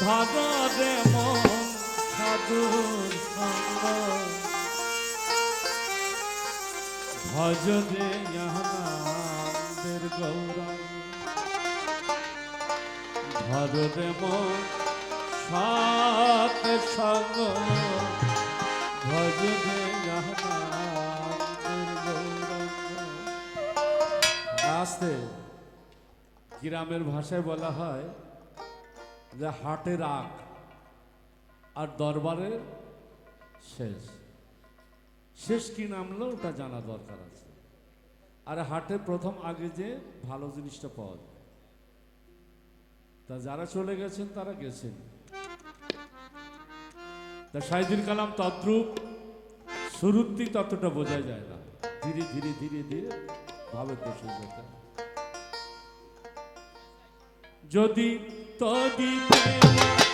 ধরে মন সাধুর সঙ্গ। ভজরে ইয়াহানন্দের গৌরঙ্গ সাত সঙ্গ। গ্রামের ভাষায় বলা হয় যে হাটের আগ আর দরবারের শেষ। শেষ কি নামলো ওটা জানা দরকার আছে। আর হাটে প্রথম আগে যে ভালো জিনিসটা পাওয়া যায়। তা যারা চলে গেছেন তারা গেছেন। তা সাইদুল কালাম তদ্রুপ শুরুতেই ততটা বোঝা যায় না। ধীরে ধীরে ধীরে ধীরে ভাবে বসে যেতে হয়। তদি তদিতে